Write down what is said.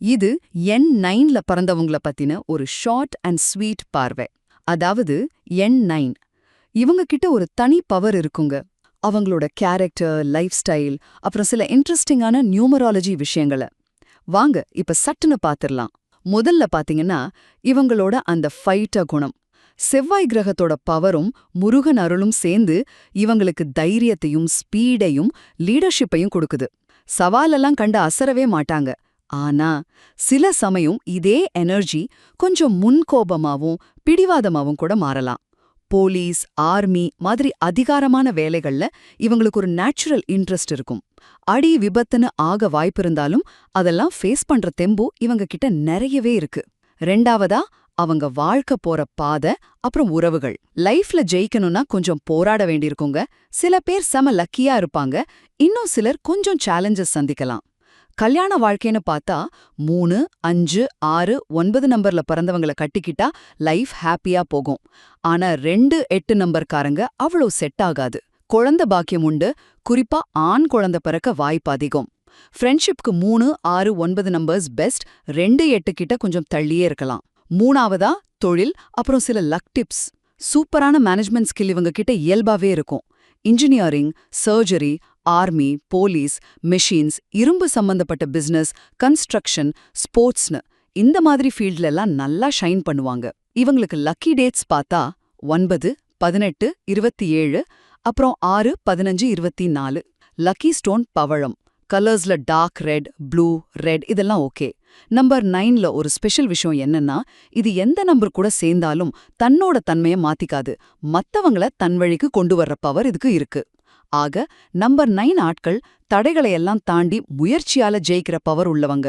இது எண் நைன்ல பறந்தவங்கள பத்தின ஒரு ஷார்ட் அண்ட் ஸ்வீட் பார்வை. அதாவது எண் நைன் இவங்க கிட்ட ஒரு தனி பவர் இருக்குங்க. அவங்களோட கேரக்டர் லைஃப் ஸ்டைல் அப்புறம் சில இன்ட்ரெஸ்டிங்கான நியூமராலஜி விஷயங்கள. வாங்க இப்ப சட்டுன்னு பாத்திரலாம். முதல்ல பாத்தீங்கன்னா இவங்களோட அந்த ஃபைட்ட குணம். செவ்வாய் கிரகத்தோட பவரும் முருகன் அருளும் சேர்ந்து இவங்களுக்கு தைரியத்தையும் ஸ்பீடையும் லீடர்ஷிப்பையும் கொடுக்குது. சவாலெல்லாம் கண்டு அசரவே மாட்டாங்க. ஆனா சில சமயம் இதே எனர்ஜி கொஞ்சம் முன்கோபமாவும் பிடிவாதமாவும் கூட மாறலாம். போலீஸ் ஆர்மி மாதிரி அதிகாரமான வேலைகள்ல இவங்களுக்கு ஒரு நேச்சுரல் இன்ட்ரெஸ்ட் இருக்கும். அடி விபத்துன்னு ஆக வாய்ப்பிருந்தாலும் அதெல்லாம் ஃபேஸ் பண்ற தெம்பு இவங்க கிட்ட நிறையவே இருக்கு. ரெண்டாவதா அவங்க வாழ்க்கை போற பாதை அப்புறம் உறவுகள். லைஃப்ல ஜெயிக்கணும்னா கொஞ்சம் போராட வேண்டியிருக்குங்க. சில பேர் செம லக்கியா இருப்பாங்க. இன்னும் சிலர் கொஞ்சம் சேலஞ்சஸ் சந்திக்கலாம். கல்யாண வாழ்க்கைன்னு பார்த்தா மூணு அஞ்சு ஆறு ஒன்பது நம்பர்ல பிறந்தவங்களை கட்டிக்கிட்டா லைஃப் ஹாப்பியா போகும். ஆனா ரெண்டு எட்டு நம்பர்காரங்க அவ்வளோ செட் ஆகாது. குழந்தை பாக்கியம் உண்டு. குறிப்பா ஆண் குழந்தை பிறக்க வாய்ப்பு அதிகம். ஃப்ரெண்ட்ஷிப்க்கு மூணு ஆறு ஒன்பது நம்பர்ஸ் பெஸ்ட். ரெண்டு எட்டு கிட்ட கொஞ்சம் தள்ளியே இருக்கலாம். மூணாவதா தொழில் அப்புறம் சில லக் டிப்ஸ். சூப்பரான மேனேஜ்மெண்ட் ஸ்கில் இவங்க கிட்ட இயல்பாவே இருக்கும். Engineering surgery army police machines இரும்பு சம்பந்தப்பட்ட பிசினஸ் கன்ஸ்ட்ரக்ஷன் ஸ்போர்ட்ஸ்னு இந்த மாதிரி ஃபீல்ட்லெல்லாம் நல்லா ஷைன் பண்ணுவாங்க. இவங்களுக்கு லக்கி டேட்ஸ் பார்த்தா ஒன்பது பதினெட்டு இருபத்தி ஏழு அப்புறம் ஆறு பதினஞ்சு இருபத்தி நாலு. லக்கி ஸ்டோன் பவழம். கலர்ஸ்ல டார்க் ரெட் ப்ளூ ரெட் இதெல்லாம் ஓகே நம்பர் நைன்ல ஒரு ஸ்பெஷல் விஷயம் என்னன்னா இது எந்த நம்பர் கூட சேர்ந்தாலும் தன்னோட தன்மையை மாத்திக்காது. மத்தவங்கள தன் வழிக்கு கொண்டு வர்ற பவர் இதுக்கு இருக்கு. ஆக நம்பர் நைன் ஆட்கள் தடைகளை எல்லாம் தாண்டி முயற்சியால ஜெயிக்கிற பவர் உள்ளவங்க.